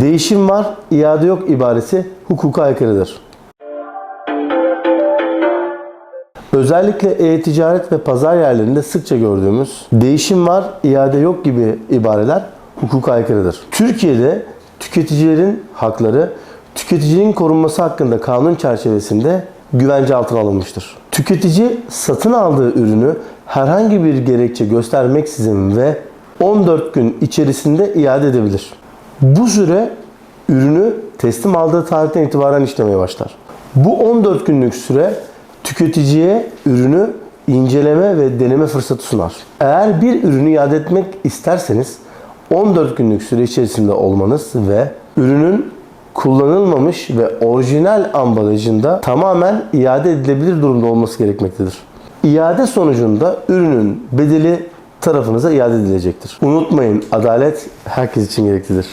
Değişim var, iade yok ibaresi hukuka aykırıdır. Özellikle e-ticaret ve pazar yerlerinde sıkça gördüğümüz değişim var, iade yok gibi ibareler hukuka aykırıdır. Türkiye'de tüketicilerin hakları tüketicinin korunması hakkında kanun çerçevesinde güvence altına alınmıştır. Tüketici satın aldığı ürünü herhangi bir gerekçe göstermeksizin ve 14 gün içerisinde iade edebilir. Bu süre ürünü teslim aldığı tarihten itibaren işlemeye başlar. Bu 14 günlük süre tüketiciye ürünü inceleme ve deneme fırsatı sunar. Eğer bir ürünü iade etmek isterseniz 14 günlük süre içerisinde olmanız ve ürünün kullanılmamış ve orijinal ambalajında tamamen iade edilebilir durumda olması gerekmektedir. İade sonucunda ürünün bedeli tarafınıza iade edilecektir. Unutmayın adalet herkes için gereklidir.